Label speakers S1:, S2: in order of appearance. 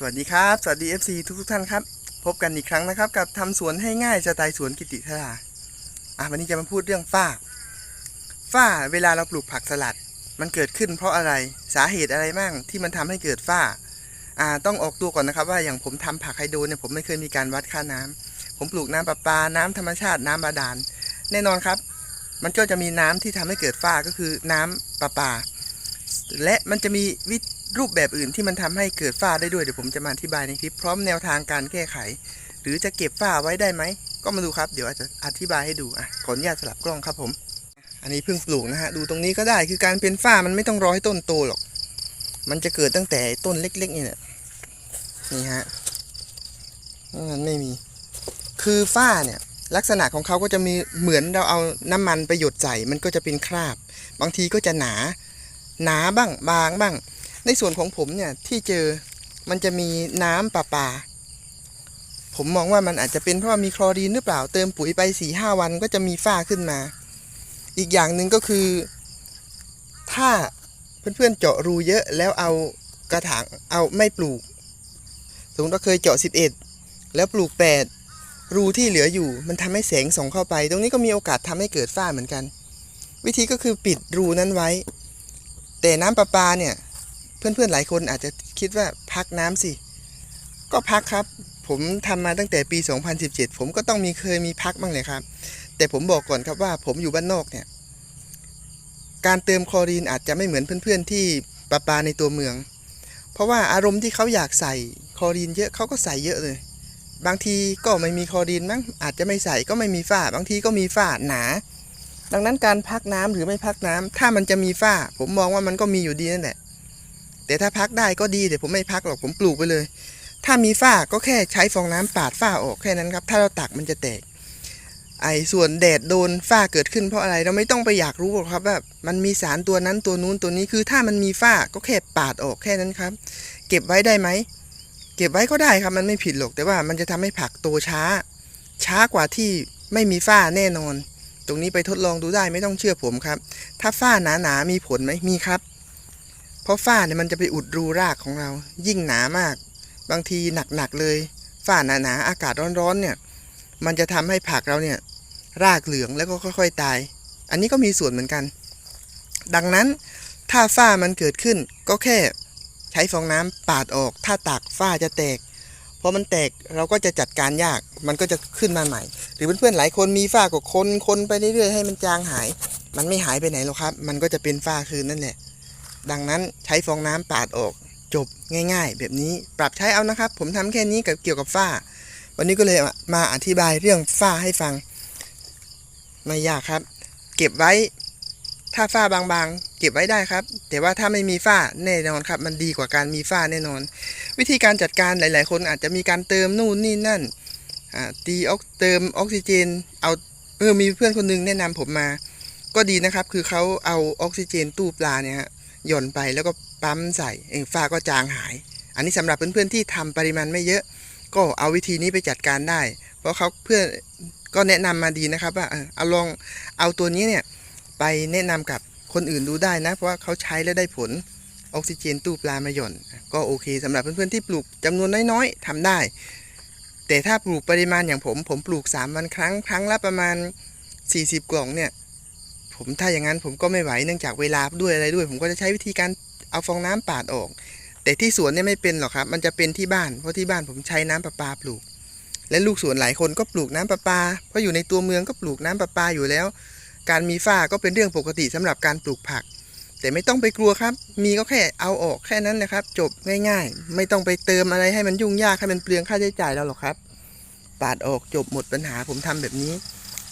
S1: สวัสดีครับ สวัสดี FC ทุกทุกท่านครับ พบกันอีกครั้งนะครับ กับทำสวนให้ง่ายสไตล์สวนกิติธาราอะวันนี้จะมาพูดเรื่องฝ้า ฝ้าเวลาเราปลูกผักสลัด มันเกิดขึ้นเพราะอะไรสาเหตุอะไรบ้างที่มันทำให้เกิดฝ้าอ่าต้องออกตัวก่อนนะครับว่าอย่างผมทำผักไฮโดรเนี่ยผมไม่เคยมีการวัดค่าน้ำผมปลูกน้ำประปา น้ำธรรมชาติน้ำบาดาล แน่นอนครับ มันก็จะมีน้ำที่ทำให้เกิดฝ้าก็คือน้ำประปาและมันจะมีวิธี รูปแบบอื่นที่มันทำให้เกิดฝ้าได้ด้วยเดี๋ยวผมจะมาอธิบายในคลิปพร้อมแนวทางการแก้ไข หรือจะเก็บฝ้าไว้ได้ไหม ก็มาดูครับเดี๋ยวอาจจะอธิบายให้ดูอะขออนุญาตสลับกล้องครับผม อันนี้เพิ่งปลูกนะฮะดูตรงนี้ก็ได้คือการเป็นฝ้ามันไม่ต้องรอให้ต้นโตหรอก มันจะเกิดตั้งแต่ต้นเล็ก ๆ นี่แหละนี่ฮะมันไม่มี คือฝ้าเนี่ยลักษณะของเขาก็จะมีเหมือนเราเอาน้ำมันไปหยดใส่มันก็จะเป็นคราบ บางทีก็จะหนา หนาบ้างบางบ้าง ในส่วนของผมเนี่ยที่เจอมันจะมีน้ำประปา ผมมองว่ามันอาจจะเป็นเพราะว่ามีคลอรีนหรือเปล่าเติมปุ๋ยไป4ี่ห้าวันก็จะมีฝ้าขึ้นมา อีกอย่างหนึ่งก็คือ ถ้าเพื่อนๆเจาะรูเยอะแล้วเอากระถางเอาไม่ปลูก สมมติว่าเคยเจาะ 11 แล้วปลูก 8 รูที่เหลืออยู่ มันทำให้แสงส่องเข้าไป ตรงนี้ก็มีโอกาสทำให้เกิดฝ้าเหมือนกัน วิธีก็คือปิดรูนั้นไว้ แต่น้ำประปาเนี่ย เพื่อนๆหลายคนอาจจะคิดว่าพักน้ำสิ ก็พักครับ ผมทำมาตั้งแต่ปี 2017 ผมก็ต้องมีเคยมีพักบ้างเลยครับ แต่ผมบอกก่อนครับว่าผมอยู่บ้านนอกเนี่ย การเติมคลอรีนอาจจะไม่เหมือนเพื่อนๆที่ประปาในตัวเมือง เพราะว่าอารมณ์ที่เขาอยากใส่คลอรีนเยอะเขาก็ใส่เยอะเลย บางทีก็ไม่มีคลอรีนมั้งอาจจะไม่ใส่ก็ไม่มีฝ้า บางทีก็มีฝ้าหนาดังนั้นการพักน้ำหรือไม่พักน้ำถ้ามันจะมีฝ้า ผมมองว่ามันก็มีอยู่ดีนั่นแหละ แต่ถ้าพักได้ก็ดีแต่ผมไม่พักหรอกผมปลูกไปเลย ถ้ามีฝ้าก็แค่ใช้ฟองน้ำปาดฝ้าออกแค่นั้นครับ ถ้าเราตักมันจะแตก ไอ้ส่วนแดดโดนฝ้าเกิดขึ้นเพราะอะไรเราไม่ต้องไปอยากรู้หรอกครับว่ามันมีสารตัวนั้นตัวนู้นตัวนี้คือถ้ามันมีฝ้าก็แค่ปาดออกแค่นั้นครับ เก็บไว้ได้ไหมเก็บไว้ก็ได้ครับมันไม่ผิดหรอกแต่ว่ามันจะทำให้ผักโตช้า ช้ากว่าที่ไม่มีฝ้าแน่นอน ตรงนี้ไปทดลองดูได้ไม่ต้องเชื่อผมครับ ถ้าฝ้าหนาๆมีผลไหมมีครับ เพราะฝ้าเนี่ยมันจะไปอุดรูรากของเรา ยิ่งหนามาก บางทีหนักๆเลย ฝ้าหนาๆอากาศร้อนๆเนี่ย มันจะทำให้ผักเราเนี่ยรากเหลืองแล้วก็ค่อย ๆ ตาย อันนี้ก็มีส่วนเหมือนกัน ดังนั้นถ้าฝ้ามันเกิดขึ้นก็แค่ใช้ฟองน้ำปาดออก ถ้าตักฝ้าจะแตกพอมันแตกเราก็จะจัดการยาก มันก็จะขึ้นมาใหม่ หรือเพื่อนๆหลายคนมีฝ้าก็คนคนไปเรื่อยๆให้มันจางหาย มันไม่หายไปไหนหรอกครับ มันก็จะเป็นฝ้าคืนนั่นแหละ ดังนั้นใช้ฟองน้ำปาดออก จบง่าย ๆ แบบนี้ปรับใช้เอานะครับ ผมทำแค่นี้กับเกี่ยวกับฝ้า วันนี้ก็เลยมาอธิบายเรื่องฝ้าให้ฟัง ไม่ยากครับ เก็บไว้ถ้าฝ้าบางๆ เก็บไว้ได้ครับ แต่ว่าถ้าไม่มีฝ้าแน่นอนครับ มันดีกว่าการมีฝ้าแน่นอน วิธีการจัดการหลาย ๆ คนอาจจะมีการเติมนู่นนี่นั่นตีออกเติมออกซิเจน เอาเออมีเพื่อนคนหนึงแนะนำผมมา ก็ดีนะครับ คือเขาเอาออกซิเจนตู้ปลาเนี่ยฮะ หย่อนไปแล้วก็ปั๊มใส่เองฝ้าก็จางหาย อันนี้สำหรับเพื่อนๆที่ทำปริมาณไม่เยอะ ก็เอาวิธีนี้ไปจัดการได้ เพราะเขาเพื่อนก็แนะนำมาดีนะครับว่าเอาลองเอาตัวนี้เนี่ยไปแนะนำกับคนอื่นดูได้นะ เพราะว่าเขาใช้แล้วได้ผลออกซิเจนตู้ปลามาหย่อน ก็โอเคสำหรับเพื่อนๆที่ปลูกจำนวนน้อยๆทำได้ แต่ถ้าปลูกปริมาณอย่างผม ผมปลูก 3 วันครั้งครั้งละประมาณ 40 กล่องเนี่ย ผมถ้าอย่างนั้นผมก็ไม่ไหวเนื่องจากเวลาด้วยอะไรด้วย ผมก็จะใช้วิธีการเอาฟองน้ำปาดออก แต่ที่สวนเนี่ยไม่เป็นหรอกครับ มันจะเป็นที่บ้านเพราะที่บ้านผมใช้น้ำประปาปลูก และลูกสวนหลายคนก็ปลูกน้ำประปาเพราะอยู่ในตัวเมืองก็ปลูกน้ำประปาอยู่แล้ว การมีฝ้าก็เป็นเรื่องปกติสำหรับการปลูกผัก แต่ไม่ต้องไปกลัวครับ มีก็แค่เอาออกแค่นั้นนะครับ จบง่าย ๆ ไม่ต้องไปเติมอะไรให้มันยุ่งยากให้มันเปลืองค่าใช้จ่ายเราหรอกครับ ปาดออกจบหมดปัญหาผมทำแบบนี้